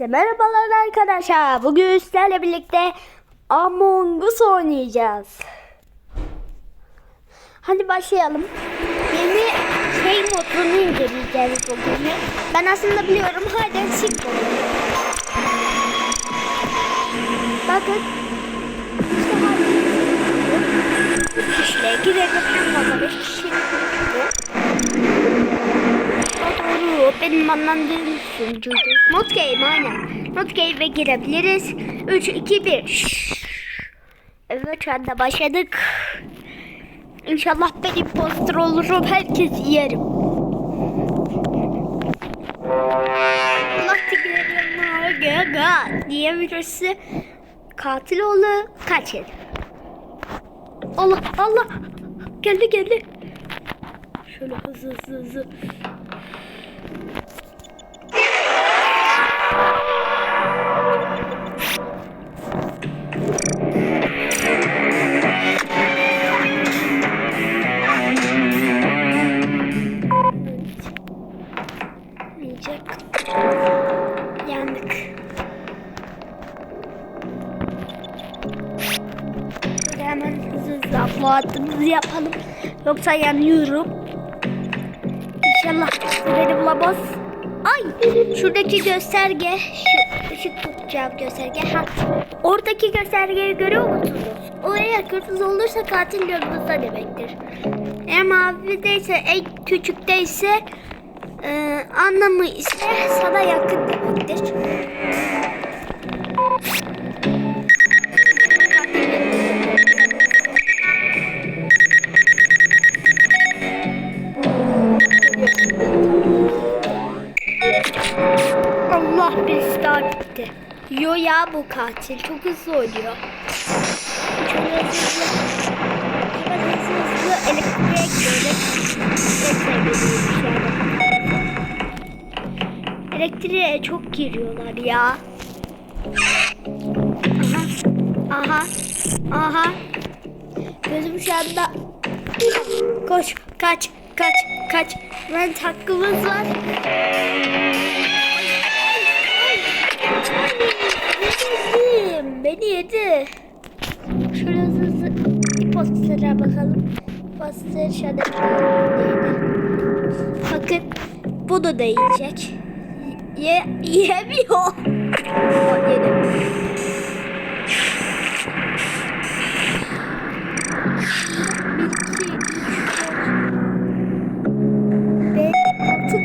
Herkese merhabalar arkadaşlar. Bugün sizlerle birlikte Among Us oynayacağız. Hadi başlayalım. Yeni şey modunu inceleyeceğiz bugün. Ben aslında biliyorum. Hadi sık Bakın. İşte hadi. kişiyle girelim. Fazla 5 kişi. Anlandığım sunucuydu. Not game aynen. Game'e girebiliriz. 3, 2, 1. Evet şu anda başladık. İnşallah ben imposter olurum. Herkes yerim. Allah tigrerim diye birisi katil oldu. Kaçır. Allah Allah. Geldi geldi. Şöyle hızlı hızlı hızlı. Yoksa yanıyorum. İnşallah beni bulamaz. Ay şuradaki gösterge şu ışık tutacağım gösterge. Ha, oradaki göstergeyi görüyor musunuz? O eğer kırmızı olursa katil yanımızda demektir. Eğer mavideyse en küçükteyse e, anlamı ise sana yakın bu katil çok hızlı oynuyor. Şöyle hızlı şöyle hızlı hızlı elektriğe gidiyoruz. Elektriğe çok giriyorlar ya. Aha. Aha. Aha. Gözüm şu anda Koş, kaç, kaç, kaç. Ben hakkımız var. Yedim. Beni yedi. Şöyle hızlı hızlı imposter'a bakalım. Imposter şöyle Bakın bunu da yiyecek. Ye, yemiyor. Yedim.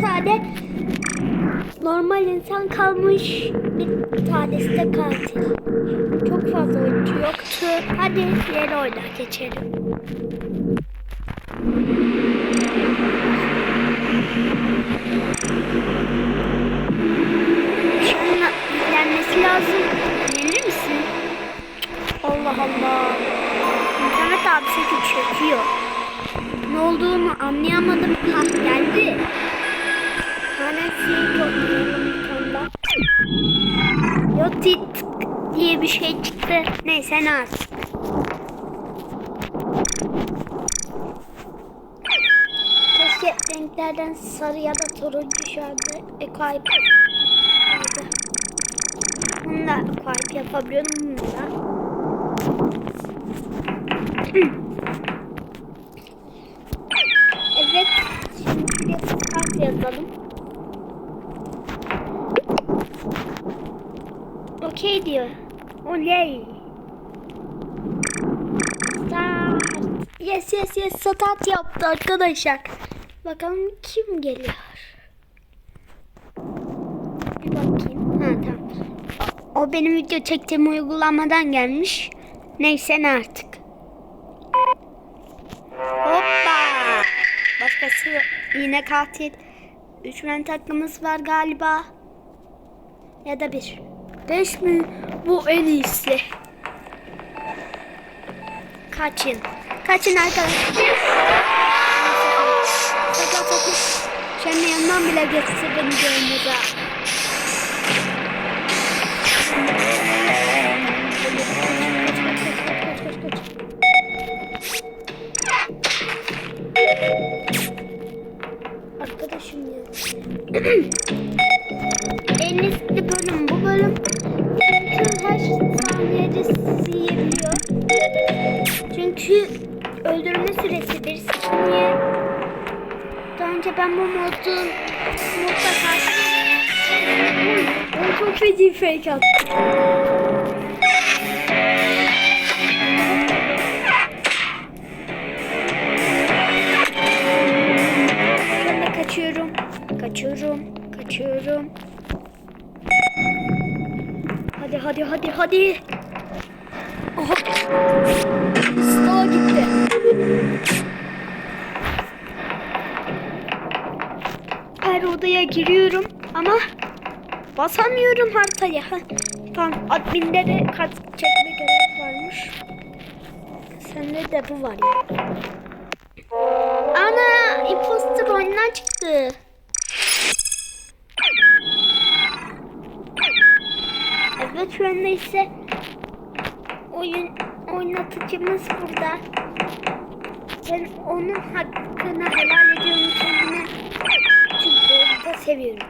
Tane normal insan kalmış. Bir tanesi de katil. Hadi yeni oyuna geçelim. Şunun izlenmesi lazım. Gelir misin? Allah Allah. İnternet abi sesi çekiyor. Ne olduğunu anlayamadım. Ha geldi. Hala şey topluyorum. Yotit diye bir şey çıktı. Neyse ne artık. Renklerden sarı ya da turuncu şu anda ekayip vardı. Bunu da ekayip yapabiliyorum bunu. Evet. Şimdi kart yazalım. Okey diyor. Oley. Start. Yes yes yes start yaptı arkadaşlar. Bakalım kim geliyor. Bir bakayım. Ha tamam. O benim video çektiğim uygulamadan gelmiş. Neyse ne artık. Hoppa. Başkası yine katil. Üç men takımız var galiba. Ya da bir. Beş mi? Bu en iyisi. Kaçın. Kaçın arkadaşlar. Sakal sakal. Senin yanından bile geçse beni görmez. Arkadaşım ya. en riskli bölüm bu kaçıyorum. Çünkü her saniyede sizi yiyebiliyor. Çünkü öldürme süresi bir saniye. Önce ben bu modun modda karşı ben çok feci fake attım. Ben de kaçıyorum. Kaçıyorum. Kaçıyorum. Hadi hadi hadi hadi. Aha. Sağa gitti. Her odaya giriyorum ama basamıyorum haritaya. Ha, Tamam adminde de kart çekme görev varmış. Sende de bu var ya. Ana imposter oyundan çıktı. Evet şu anda ise oyun oynatıcımız burada. Ben onun hakkını helal ediyorum. Da seviyorum.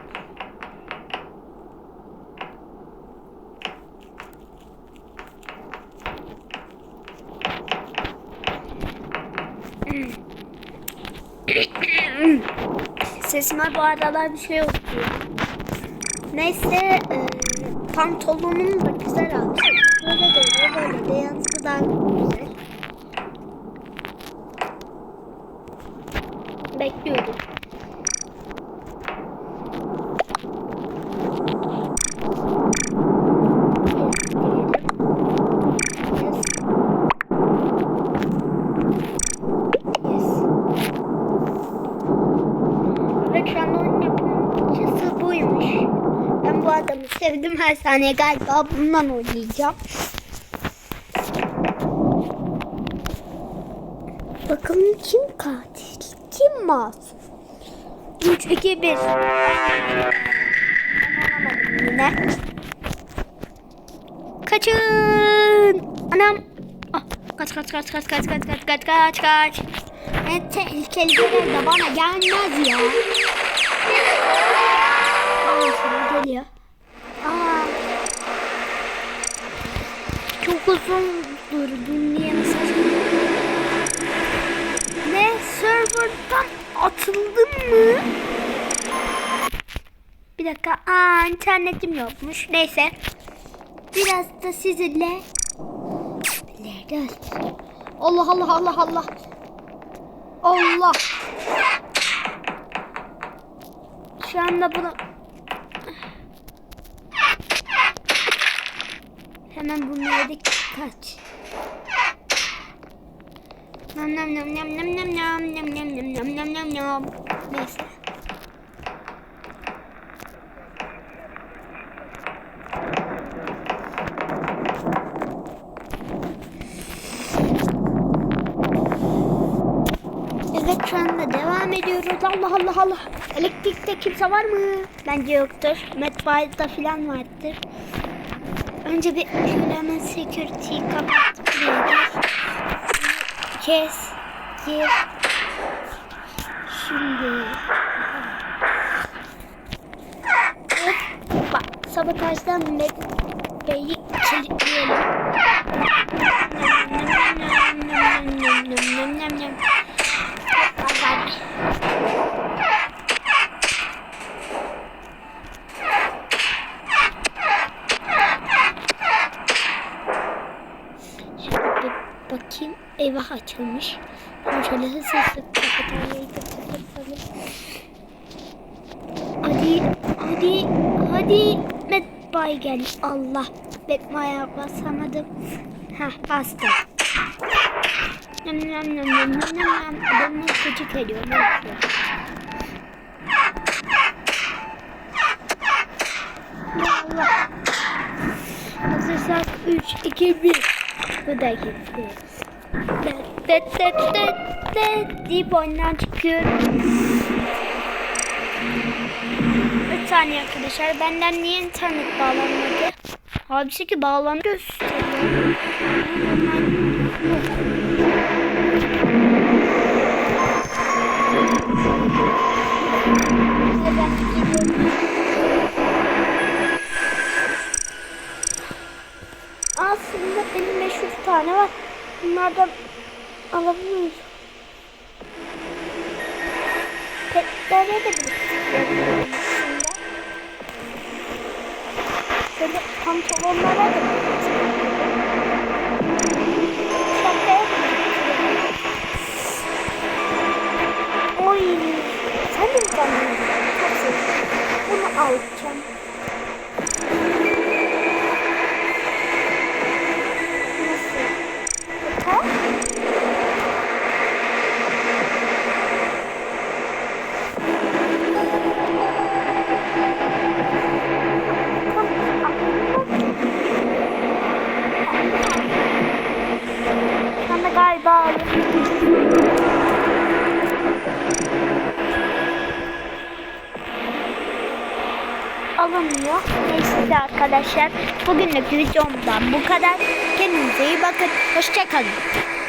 Sesime bu aralar bir şey oldu. Neyse e, pantolonum da güzel almış. Böyle de böyle de yansıdı daha güzel. Bekliyorum. Yes, diyelim. Yes. Yes. Yapımcısı buymuş. Ben bu adamı sevdim her saniye galiba bundan oynayacağım. Bakalım kim katil? Kim masum? 3, 2, 1. Yine. Kaçın. Anam. Ah, kaç kaç kaç kaç kaç kaç kaç kaç kaç kaç. Ne tehlikeli şeyler de bana gelmez ya. Aa, şimdi geliyor. Aa. Durdun niye mesaj Ne serverdan atıldın mı? Bir dakika. Aa internetim yokmuş. Neyse. Biraz da sizinle Nerede? Allah Allah Allah Allah. Allah. Şu anda bunu Hemen bunu yedik kaç. Nam nam nam nam nam nam nam nam nam nam nam nam nam nam. Neyse. Evet şu anda devam ediyoruz. Allah Allah Allah. Elektrikte kimse var mı? Bence yoktur. Metba'da falan vardır. Önce bir şöyle hemen security'yi kapat. Buraya gel. Kes. Gir. Şimdi. Hoppa. Sabotajdan Metba'yı kilitleyelim. Hoppa, hadi. Şöyle bir bakayım. Eyvah açılmış. Ben şöyle hızlı hızlı kafeteryayı kapatalım. Hadi, hadi, hadi. Medbay gel. Allah. Medbay'a basamadım. Heh bastım. Nem nem nem nem nem nem. Adamı gıcık ediyor. Ne yapıyor? Allah. Hazırsak 3, 2, 1. Bu da gitti. Det det det det deyip oyundan çıkıyorum. Bir saniye arkadaşlar. Benden niye internet bağlanmadı? Abisi ki bağlandı aslında benim 500 tane var. Bunlardan alabiliriz. Petlere de biriktiriyorum aslında. Şöyle pantolonlara da da biriktiriyorum. Oy, sen de mi? Bunu alacağım. Alınmıyor. Neyse arkadaşlar bugünlük videomdan bu kadar. Kendinize iyi bakın. Hoşçakalın.